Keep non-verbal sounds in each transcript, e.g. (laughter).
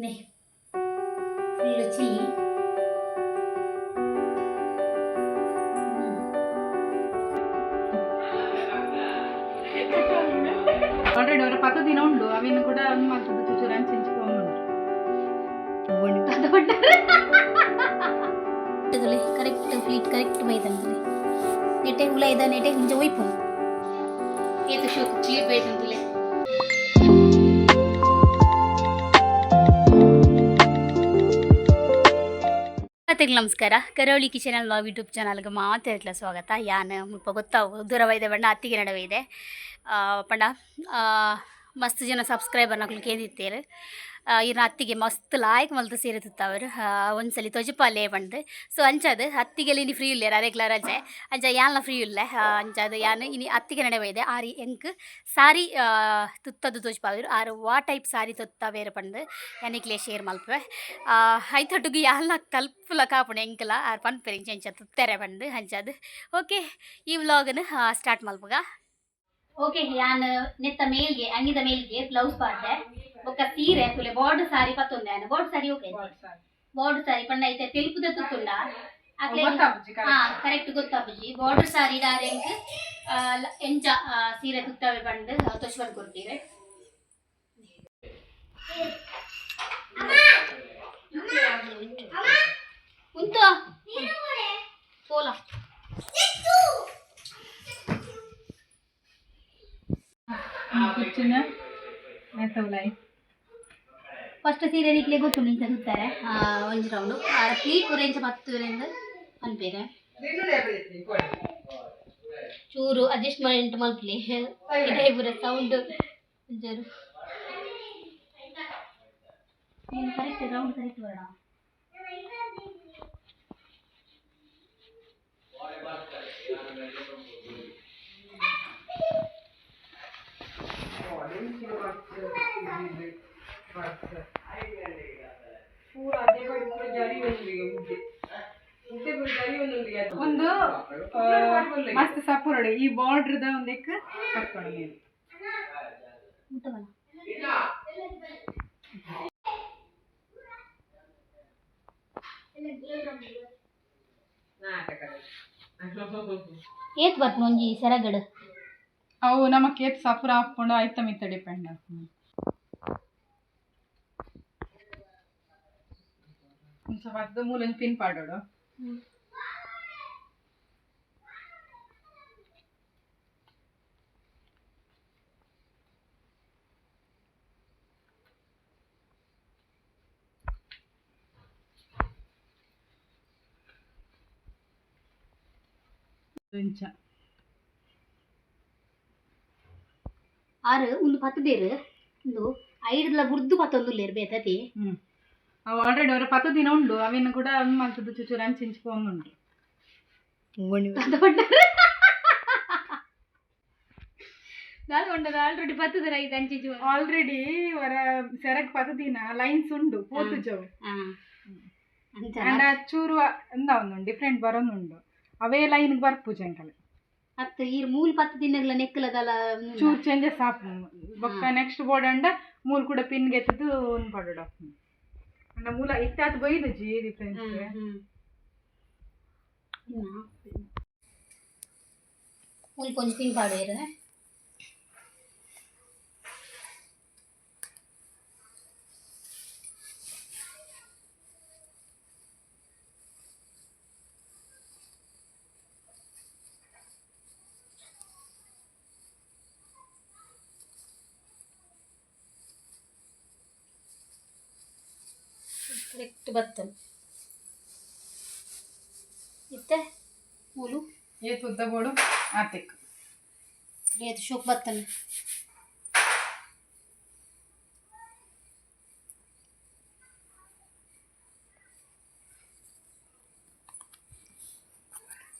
ನೇ full chilli already ಅವರ ಪಕ್ಕ ದಿನ ಉಂಡು ಅವಿನ ಕೂಡ ಒಂದು ಮಾಡ್ತದೆ ಚೂಚೂರು ಹಂಚಿಂಚ್ಕೊಂಡು ಕರೆಕ್ಟ್ ಫ್ಲೀಟ್ ಕರೆಕ್ಟ್ ಬೈತಂತಲೆ ನೆಟೆ ಹುಳ ಇದ ನೆಟೆ ಮುಂಚೆ ಒಯ್ಪು ಏತು ಶೋಕ್ ಫ್ಲೀಟ್ ಬೈತಂತಲೆ ನಮಸ್ಕಾರ. ಕರಾವಳಿ ಕಿಚನ್ ಅಲ್ವಾ ಯೂಟ್ಯೂಬ್ ಚಾನಲ್ಗೆ ಮಾತಾಡ್ಲ ಸ್ವಾಗತ. ಯಾನ್ ಮುಲ್ಪ ಗೊತ್ತಾವು ದೂರವೈದೆ ಬಣ್ಣ ಅತ್ತಿಗೆ ನಡುವೆ ಇದೆ. ಪಂಡ ಮಸ್ತ್ ಜನ ಸಬ್ಸ್ಕ್ರೈಬರ್ ನಕ್ಲಿಕ್ಕೆ ಏನಿತ್ತೇರು ಇನ್ನು ಅತ್ತಿಗೆ ಮಸ್ತ್ ಲಾಯಕ್ ಮಲ್ತು ಸೀರೆ ಅವರು. ಒಂದ್ಸಲಿ ತೊಜಪಾಲೆ ಬಂದು. ಸೊ ಅಂಚದು ಅತ್ತಿಗೆಲಿ ಇನ್ನು ಫ್ರೀ ಇಲ್ಲ ರೆಗ್ಯುಲರ್ ಅಂಚೆ ಅಂಚ ಯಾನ್ಲ ಫ್ರೀ ಇಲ್ಲ? ಅಂಚದು ಯಾನ್, ಇನಿ ಅತ್ತಿಗೆ ನಡುವೆ ಇದೆ. ಆರಿ, ಎಂಕ್, ಸಾರಿ ತುತ್ತದು ತೋಜ್ಪಾವಿರು ಆರು, ವಾ ಟೈಪ್ ಸಾರಿ ತುತ್ತ ಬೇರೆ ಬಂದು ಯಾನಿಕ್ಲೆ ಶೇರ್ ಮಲ್ಪೆ ಐತೊಟ್ಟಿಗೆ ಯಾಲ್ನ ಕಲ್ಪುಲ ಕಾಪಣೆ, ಎಂಕಲ. ಆರು ಪನ್ಪೆರಿ ಅಂಚ ತುತ್ತಾರೆ ಬಂದು ಹಂಚದು ಓಕೆ, ಈ ವ್ಲಾಗನ್ನು ಸ್ಟಾರ್ಟ್ ಮಲ್ಪಗ. ಓಕೆ, ಯಾನ್, ನೆತ್ತ ಮೇಲ್ಗೆ, ಅಂಗಿದ ಮೇಲ್ಗೆ ಬ್ಲೌಸ್ ಪಾಡ್ದೆ. ಬೊಕ್ಕ ಸೀರೆ ತುಲೆ ಬಾರ್ಡ್ ಸಾರಿ ಪತ್ತೊಂದೆ ಆನ border sari okay border sari ಪಂಡ ಐತೆ ತೆಲುಪುದ ತುತ್ತುಂಡ ಅಕ್ಲೆ ಹಾ ಕರೆಕ್ಟ್ ಗೊತ್ತಾಪುಜಿ ಬಾರ್ಡರ್ ಸಾರಿ ಡಾರೆಂಕ್ ಎಂಚ ಆ, ಸೀರೆ ತುತ್ತವೆ ಬಂದು ತೊಶ್ವನ್ ಕೊಡ್ತೀರಿ ಉಂಟು ಪೋಲ ಕಿಚ್ಚನ ಮೆತ್ತವಲೈ ಫಸ್ಟ್ ಸೀರೆ ನಿಕ್ಲೆ ಗೊತ್ತುಂಡು ಇಂಚ ಸುತ್ತಾರೆ ಒಂಜಿ ರೌಂಡು ಆರ ಪ್ಲೀಟ್ ಪೂರ ಇಂಚ ಪತ್ತುವರೆಂದು ಅನ್ಪೇರೆ ಚೂರು ಅಡ್ಜಸ್ಟ್ಮೆಂಟ್ ಮಲ್ಪಲಿ ಇದೇ ಪೂರ ಸೌಂಡ್ ಒಂಚೂರು ಏನು ಕರೆಕ್ಟ್ ರೌಂಡ್ ಕರೆಕ್ಟ್ ಬರೋಣ ಒಂದು ಆ, ಸಪುರಡು ಈ ಬಾರ್ಡ್ರದ ಒಂದಿಕ್ ಕಟ್ಕೊಂಡು ಮೇಲೆ ಮುಟ್ಟವಲ್ಲ ಏತ್ ಬರ್ತು ಒಂಜಿ ಸೆರಗಡು. ಅವು ನಮಕ್ ಏತ್ ಸಫರ ಹಾಕೊಂಡು ಆಯ್ತ ಮಿತ್ತ ಡಿಪೆಂಡ್ ಒಂದ್ ಸ್ವಲ್ಪ ಮೂಲಂಜಿ ಪಿನ್ ಪಾಡೋಡು. ಇಂಚ ಆರು ಒಂದು ಪತ್ತು ಬೇರು ಒಂದು ಐಡಲ ಬುರ್ದು ಪತ್ತೊಂದು ಲೇರು ಬೇತತಿ ಹ್ಮ್ ಅವು ಆಲ್ರೆಡಿ ಅವರ ಪತ್ತು ದಿನ ಉಂಡು ಅವಿನ ಕೂಡ ಒಂದು ಮಾಡ್ತದೆ ಚೂಚೂರು ಹಂಚಿಂಚ್ಕೊಂಡು ಉಂಟು ನಾನು ಕೊಂಡದ ಆಲ್ರೆಡಿ ಪತ್ತು ದಿನ ಐದು ಅಂಚಿಜು ಆಲ್ರೆಡಿ ಅವರ ಸೆರಗ್ ಪತ್ತು ದಿನ ಲೈನ್ಸ್ ಉಂಡು ಪೋತು ಜವು ಅಂಚ ಅಂಡ ಚೂರು ಎಂದ ಒಂದು ಡಿಫ್ರೆಂಟ್ ಬರೋನುಂಡು ಅವೇ ಲೈನ್ ಬರ್ಪು ಜಂಕಲ್ ಅತ್ತ ಈ ಮೂಲ್ ಪತ್ತು ದಿನಗಳ ನೆಕ್ಕಲದಲ್ಲ ಚೂರ್ ಚೇಂಜಸ್ ಆಪ್ ಬೊಕ್ಕ ನೆಕ್ಸ್ಟ್ ಬೋರ್ಡ್ ಅಂಡ ಮೂಲ್ ಕೂಡ ಪಿನ್ ಗೆತ್ತದು ಒಂದು ಪಡೋಡು ಅಂಡ ಮೂಲ ಇತ್ತಾತ್ ಬೈದು ಜಿ ಡಿಫ್ರೆನ್ಸ್ ಮೂಲ್ ಕೊಂಚ ಪಿನ್ ಪಾಡೇರು ಕರೆಕ್ಟ್ ಬತ್ತು ಇತ್ತೆ ಮೂಲು? ಏತ್ ಉದ್ದ ಬೋಡು ಆತಿಕ್ ಏತು ಶೋಕ್ ಬತ್ತನು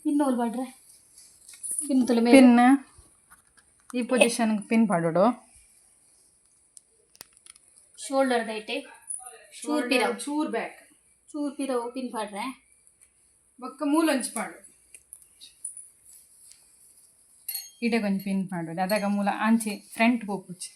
ಇನ್ನೂರು ಬಾಡ್ರೆ ಇನ್ನು ತಲೆ ಪಿನ್ ಈ ಪೊಸಿಷನ್ ಪಿನ್ ಬಾಡೋಡು ಶೋಲ್ಡರ್ ದೈಟೆ ಚೂರ್ ಪಿರ ಚೂರ್ ಬ್ಯಾಕ್ ಚೂರ್ ಪಿರವು ಉಪ್ಪಿನ ಪಾಡ್ರೆ. ಬೊಕ್ಕ ಮೂಲಂಚ್ ಪಾಡು. ಇಡೆ ಕೊಂಚ ಪಿನ್ ಪಾಡೋಡು ಅದಾಗ ಮೂಲ ಆಂಚಿ ಫ್ರಂಟ್ ಪೋಪುಚ್ಚಿ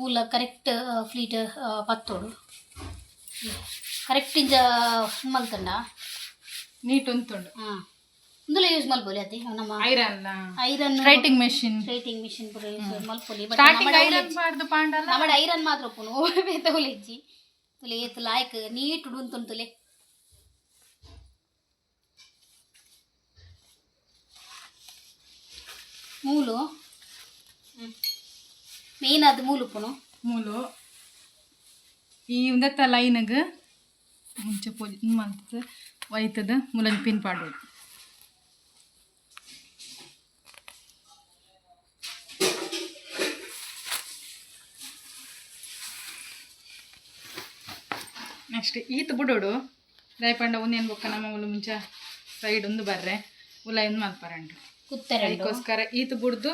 ಮೂಲ ಕರೆಕ್ಟ್ ಫ್ಲೀಟ್ ಪತ್ತೋಡು ಕರೆಕ್ಟ್ ಇಂಜ ಮಲ್ತಂಡ ನೀಟ್ ಉಂತುಂಡು ಹಾಂ. ಇಂದುಲ ಯೂಸ್ ಮಲ್ಪೊಲಿ ಅತಿ ನಮ್ಮ iron iron writing machine writing machine ಪೂರ ಯೂಸ್ ಮಲ್ಪೊಲಿ ಬಟ್ ಸ್ಟಾರ್ಟಿಂಗ್ ಐರನ್ ಮಾಡ್ದು ಪಾಂಡಲ್ಲ ನಮ್ಮಡ ಐರನ್ ಮಾತ್ರ ಪುನು. ಬೇತೋಲಿಜ್ಜಿ ತುಲೆ ಏತ್ ಲಾಯ್ಕ್ ನೀಟ್ ಉಡುಂತುನ್ ತುಲೆ. ಮೂಲು. ಮೇನ್ ಅದು ಮೂಲು ಉಪ್ಪುನು ಮೂಲು. ಈ ಒಂದತ್ತ ಲೈನಾಗ ಮುಂಚೆ ಪೂಜೆ ಮಾಡ್ತದೆ ಒಯ್ತದ ಮೂಲನ ಪಿನ್ ಪಾಡೋದು ನೆಕ್ಸ್ಟ್ ಈತ ಬಿಡೋಡು. ಪಂಡ ಉನ್ನೇನು ಬೊಕ್ಕ ನಮ್ಮ ಮೂಲ ಮುಂಚೆ? ಸೈಡ್ ಒಂದು ಬರ್ರೆ. ಉಲ ಇಂದು ಮಲ್ಪರಂಡು. ಕುತ್ತೆರಡು. ಅದಕ್ಕೋಸ್ಕರ ಈತ ಬಿಡ್ದು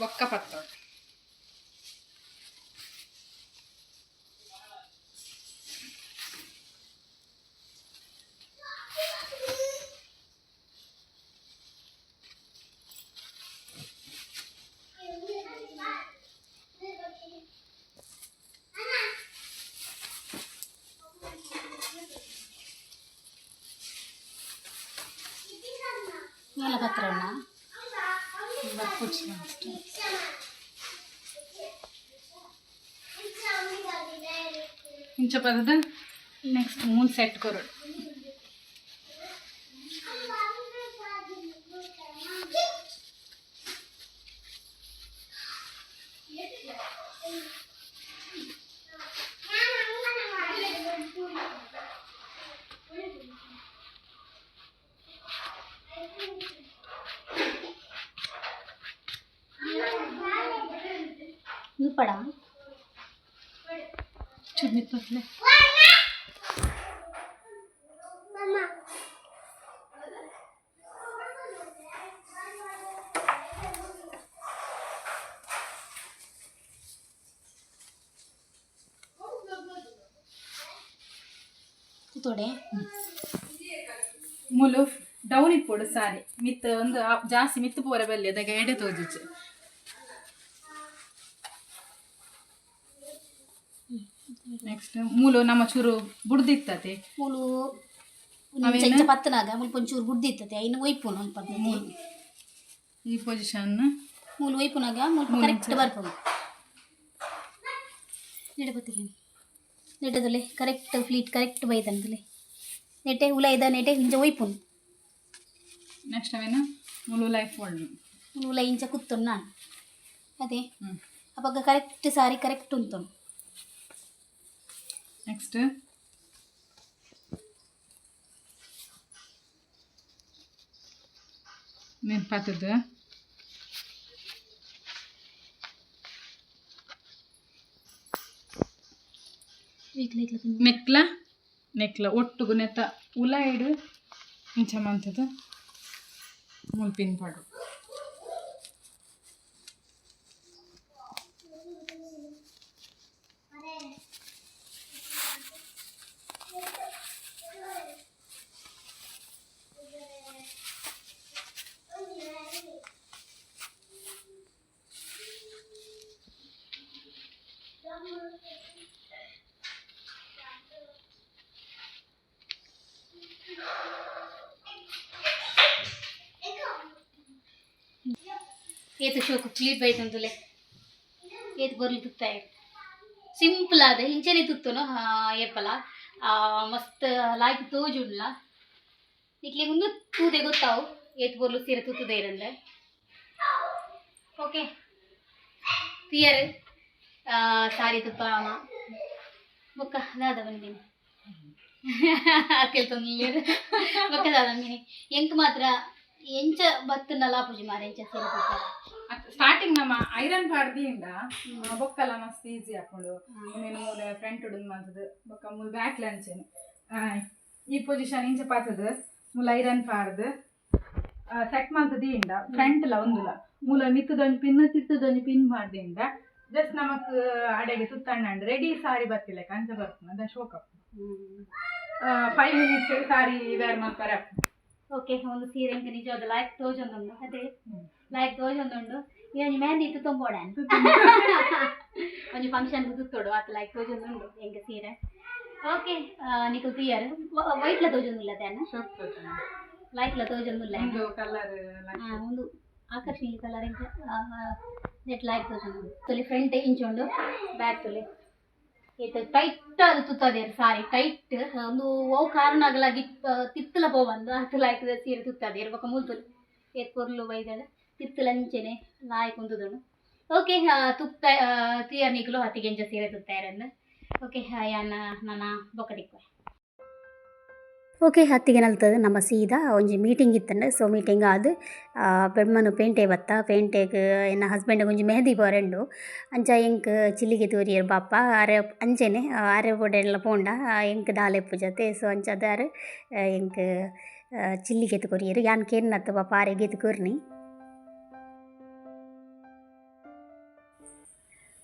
ಬೊಕ್ಕ ಪತ್ತೋಡು ಎಲ್ಲ ಪತ್ರಣ್ಣ ಇಂಚ ಪದದ ನೆಕ್ಸ್ಟ್ ಮೂನ್ ಸೆಟ್ ಕೊರಡು ನಿಲ್ಪಡ ಚುಡ್ನಿ ಪತ್ಲೆ ಕುತ್ತೋಡೆ ಮೂಲು ಡೌನ್ ಇಪ್ಪೋಡು ಸಾರಿ ಮಿತ್ ಒಂದು ಆ- ಜಾಸ್ತಿ ಮಿತ್ತು ಪೋರ ಬಲ್ಲಿ ಅದಾಗ ಎಡೆ ತೋಜುಚ್ಚು ನೆಕ್ಸ್ಟ್ ಮೂಲು ನಮ್ಮ ಚೂರು ಬುಡ್ದಿತ್ತತೆ ಮೂಲು ಅವೇನು? ಇಂಚ ಪತ್ತನಾಗ ಮುಲ್ಪ ಒಂಚೂರು ಬುಡ್ದಿತ್ತತೆ ಇನ್ನು ಒಯ್ಪುನು ಒಂದು ಪದ್ಧತಿ. ಈ ಪೊಸಿಷನ್ ಮೂಲು ಒಯ್ಪುನಾಗ ಮುಲ್ಪ ಮೂಲು ಕರೆಕ್ಟ್ ಇಂಚ. ಬರ್ಪುನು. ನೆಡೆ ಬತ್ತಿಗೆ ನೆಟ್ಟದಲ್ಲಿ ಕರೆಕ್ಟ್ ಫ್ಲೀಟ್ ಕರೆಕ್ಟ್ ಬೈದಂತಲೆ ನೆಟೆ ಉಲ ಇದ ನೆಟೆ ಇಂಚ ಒಯ್ಪುನು. ನೆಕ್ಸ್ಟ್ ಅವೇನು? ಮೂಲು ಲೈಫ್ ಒಳ್ಳು ಉಲ ಇಂಚ ಕುತ್ತುನು ನಾನು. ಅದೇ. ಅವಾಗ ಕರೆಕ್ಟ್ ಸಾರಿ ಕರೆಕ್ಟ್ ಉಂತುನು. ನೆಕ್ಸ್ಟ್ ನೆನಪಾತದ್ದು ಇಟ್ಲ ಇಟ್ಲ ನೆಕ್ಲ ನೆಕ್ಲ ಒಟ್ಟುಗು ನೆತ್ತ ಉಲ ಇಡು ಇಂಚ ಮಂತದ್ದು ಮುಲ್ಪಿನ ಪಾಡು ಏತು ಶೋಕು ಫ್ಲೀಟ್ ಬೈತಂತುಲೆ ಏತು ಬರ್ಲಿ ತುತ್ತಾಯ. ಸಿಂಪಲ್ ಆದ, ಹಿಂಚನಿ ತುತ್ತುನು ಏಪಲ ಮಸ್ತ್ ಲಾಯ್ಕ್ ತೋಜುಂಡ್ಲ ಇಕ್ಲಿ ಮುಂದೆ ತೂದೆ ಗೊತ್ತಾವು, ಏತು ಬರ್ಲು ಸೀರೆ ತುತ್ತುದೇ ಇರಂದ್ರೆ. ಓಕೆ ಕ್ಲಿಯರ್ ಸಾರಿ ತುಪ್ಪ ಬೊಕ್ಕ ದಾದ ಬಂದಿನಿ. (laughs) ಕೆಲ್ತೊಂದು ಬೊಕ್ಕ ದಾದ ಬಂದಿನಿ. ಎಂಕ್ ಮಾತ್ರ ಎಂಚ ಬತ್ತನಲ್ಲ ಪೂಜೆ ಮಾರ ಎಂಚ ಸೀರೆ ತುತ್ತ ಸ್ಟಾರ್ಟಿಂಗ್ ನಮ್ಮ ಐರನ್ ಪಾಡ್ದಿಂದ ಬೊಕ್ಕಲ ಮಸ್ತ್ ಈಸಿ ಹಾಕೊಂಡು ನೀನು ಮೂಲೆ ಫ್ರಂಟ್ ಉಡನ್ ಮಾಡ್ತದ. ಬೊಕ್ಕ ಮೂಲ ಬ್ಯಾಕ್ ಲಂಚೇನು ಈ ಪೊಸಿಷನ್ ಇಂಚ ಪಾತದ ಮೂಲ ಐರನ್ ಪಾಡ್ದು ಸೆಟ್ ಮಾಡ್ತದಿಂದ ಫ್ರಂಟ್ ಲ ಒಂದುಲ. ಮೂಲ ಮಿಕ್ಕದೊಂದು ಪಿನ್ ತಿತ್ತದೊಂದು ಪಿನ್ ಮಾಡ್ದಿಂದ ಜಸ್ಟ್ ನಮಕ್ ಅಡೆಗೆ ಸುತ್ತಣ್ಣ ರೆಡಿ ಸಾರಿ ಬರ್ತಿಲ್ಲ ಕಂಚ ಬರ್ತದೆ ಅದ ಶೋಕ ಫೈವ್ ಮಿನಿಟ್ಸ್ ಸಾರಿ ವೇರ್ ಮಾಡ್ತಾರೆ. ಓಕೆ ಒಂದು ಸೀರೆ ಇಂಕ ನಿಜವಾದ ಲಾಯ್ಕ್ ತೋಜೊಂದುಂಡು ಅದೇ ಲಾಯ್ಕ್ ತೋಜೊಂದುಂಡು ಇವನು ಮೆಹಂದಿ ಇತ್ತು ತುಂಬೋಡ (laughs) ಒಂಜಿ ಫಂಕ್ಷನ್ ತುತ್ತೋಡು ಆತ ಲೈಕ್ ತೋಜೊಂದು ಉಂಡು ಎಂಗೆ ಸೀರೆ ಓಕೆ ನಿಕು ಕ್ಲಿಯರ್ ವೈಟ್ಲ ತೋಜೊಂದುಲ್ಲ ತೇನ ಲೈಟ್ಲ ತೋಜೊಂದುಲ್ಲ. ಒಂದು ಕಲರ್ ಆ, ಒಂದು ಆಕರ್ಷಣೀಯ ಕಲರ್ ಎಂಕ ನೆಟ್ ಲೈಟ್ ತೋಜೊಂದು ತೊಲಿ ಫ್ರಂಟ್ ಇಂಚೊಂಡು ಬ್ಯಾಕ್ ತೊಲಿ. ಏತ ಟೈಟ್ ಅದು ತುತ್ತದೆ ಸಾರಿ ಟೈಟ್ ಒಂದು ಓ ಕಾರಣ ಗಿತ್ ತಿತ್ತಲ ಪೋವಂದು ಅದು ಲೈಕ್ ಸೀರೆ ತುತ್ತದೆ. ಬೊಕ ಮೂಲ್ತೊಲಿ ಏತ್ ಪೊರ್ಲು ಬೈದಳ ತಿತ್ತಲಂಚೆನೆ ಲಾಯ್ ಕುಂದುದನು. ಓಕೆ ತುತ್ತ ತೀಯರ್ ನಿಕ್ಲು ಹತ್ತಿಗೆಂಜ ಸೀರೆ ತುತ್ತಾಯರನ್ನು. ಓಕೆ ಯಾನ ನನ್ನ ಬೊಕ್ಕಡಿಕ್ವೆ ಓಕೆ, ಹತ್ತಿಗೆ ನಲ್ತದೆ. ನಮ್ಮ ಸೀದಾ ಒಂಜಿ ಮೀಟಿಂಗ್ ಇತ್ತಂಡ. ಸೊ ಮೀಟಿಂಗ್ ಆದ್ ಬೆಡ್ಮನು ಪೇಂಟೆ ಬತ್ತ. ಪೇಂಟೆಗ್, ಎನ್ನ ಹಸ್ಬೆಂಡ್ ಒಂಜಿ ಮೆಹಂದಿ ಬರೆಂಡು. ಅಂಚ ಎಂಕ್ ಚಿಲ್ಲಿಗೆ ತೋರಿಯರ್ ಬಾಪ ಅರೆ, ಅಂಚೆನೆ ಅರೆ ಬೋಡೆಲ್ಲ ಪೋಂಡ. ಎಂಕ್ ದಾಲೆಪ್ಪು ಜೊತೆ. ಸೊ ಅಂಚದಾರ್ ಎಂಕ್ ಚಿಲ್ಲಿಗೆ ಕೊರಿಯರ್. ಯಾನ್ ಕೇರ್ನತ್ತ ಬಾಪ ಆರೆಗೆ ಕೊರ್ನಿ.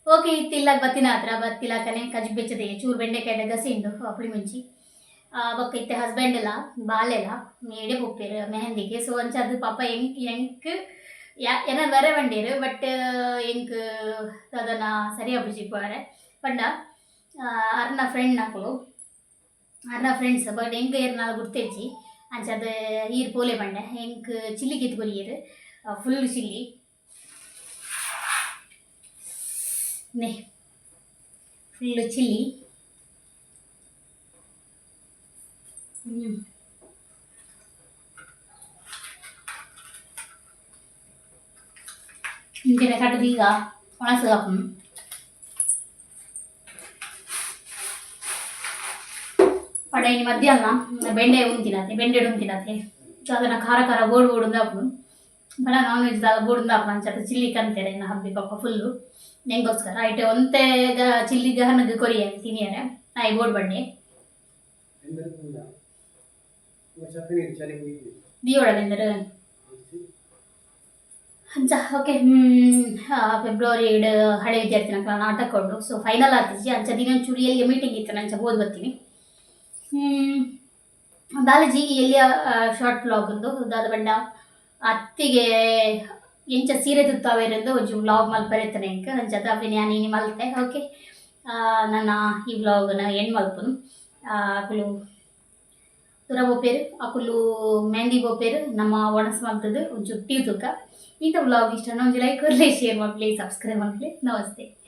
ಓಕೆ ಇತ್ತಿಲ್ಲ ಬತ್ತಿನ ಹತ್ರ ಬತ್ತಿಲಾಕನೆ ಕಜ್ ಬೆಚ್ಚದೆ ಚೂರು ಬೆಂಡೆಕಾಯ್ದ ಗಸಿಂಡು ಅಪ್ಪಳಿ ಮುಂಚಿ. ಬೊಕ್ಕ ಇತ್ತೆ ಹಸ್ಬೆಂಡ್ ಎಲ್ಲ ಬಾಲೆಲ್ಲ ಎಡೆ ಪೊಪ್ಪೇರು ಮೆಹಂದಿಗೆ. ಸೊ ಅಂಚದು ಪಾಪ ಎಂಕ್ ಎಂಕ್, ಯಾ, ಏನ ವರ ಬಂಡೇರು ಬಟ್ ಎಂಕ್, ಅದನ್ನ ಸರಿಯಾಗಿ ಬಿಜಿಪ್ಪಾರೆ ಪಂಡ ಅರ್ನ ಫ್ರೆಂಡ್ ನಾಕುಲು ಅರ್ನ ಫ್ರೆಂಡ್ಸ್ ಬಟ್ ಎಂಕ್ ಏರ್ನಾಲ್ ಗುರ್ತೆಜ್ಜಿ ಅಂಚದ ಈರ್ ಪೋಲೆ ಬಂಡೆ ಎಂಕ್ ಚಿಲ್ಲಿ ಕಿತ್ಕೊರಿಯರು ಫುಲ್ ಚಿಲ್ಲಿ. ನೇ ಫುಲ್ ಚಿಲ್ಲಿ. ಇಂಚಿನ ಕಟ್ಟದು ಈಗ ಒಣಸು ಪಡೈನಿ ಮಧ್ಯಾಹ್ನ ಬೆಂಡೆ ಉಂತಿನತೆ ಬೆಂಡೆ ಉಂತಿನತೆ ಸೊ ಅದನ್ನು ಖಾರ ಖಾರ ಗೋಡು ಗೋಡು ದಾಪು ಬಡ ನಾನ್ ವೆಜ್ ದಾಗ ಗೋಡು ದಾಪ ಅಂಚತ ಚಿಲ್ಲಿ ಕಂತೇರೆ ನಾ ಹಬ್ಬಿ ಪಾಪ ಫುಲ್ಲು ನೆಂಗೋಸ್ಕರ ಐಟೆ ಒಂತೆ ಚಿಲ್ಲಿ ಗಹನಗೆ ಕೊರಿಯ ತಿನಿಯರೆ ನಾಯಿ ಗೋಡ್ ಬಂಡೆ ಅಂಚ, ಓಕೆ. ಫೆಬ್ರವರಿ ಎರಡು, ಹಳೆ ವಿದ್ಯಾರ್ಥಿ ನಾಟಕ ಉಂಡು ಸೊ ಫೈನಲ್ ಆಗ್ತಿದ್ವಿ ಅಂಚ ದಿನ ಎಲ್ಲಿ ಮೀಟಿಂಗ್ ಇತ್ತು. ನಂಚ ಓದ್ ಬರ್ತೀನಿ. ಬಾಲಾಜಿ ಎಲ್ಲಿಯ ಶಾರ್ಟ್ ಬ್ಲಾಗ್ ಒಂದು ದಾದ ಬಂಡ, ಅತ್ತಿಗೆ ಎಂಚ ಸೀರೆ ತುತ್ತಾವೇರೆಂದು ಒಂಚು ವ್ಲಾಗ್ ಮಲ್ಪರಿತಾನೆ ಇಂಕ ಅಂಚ ನಾನು ಇನಿ ಮಲ್ತೆ. ಓಕೆ. ನನ್ನ ಈ ವ್ಲಾಗ್ನ ಎಂಡ್ ಮಲ್ಪನು. ಅಕುಲು ತುರ ಬೋಪೇರು ಅಕುಲು, ಮೆಹಂದಿ ಬೋಪೇರು, ನಮ್ಮ ಒಣಸ್ ಮಲ್ತದು ಒಂಚೂರು ತುಕ್ಕ ಇಂಥ ವ್ಲಾಗ್ ಇಷ್ಟ ಒಂಜು ಲೈಕ್ ಶೇರ್ ಮಾಡ್ಲಿ ಸಬ್ಸ್ಕ್ರೈಬ್ ಮಾಡ್ಲಿ. ನಮಸ್ತೆ.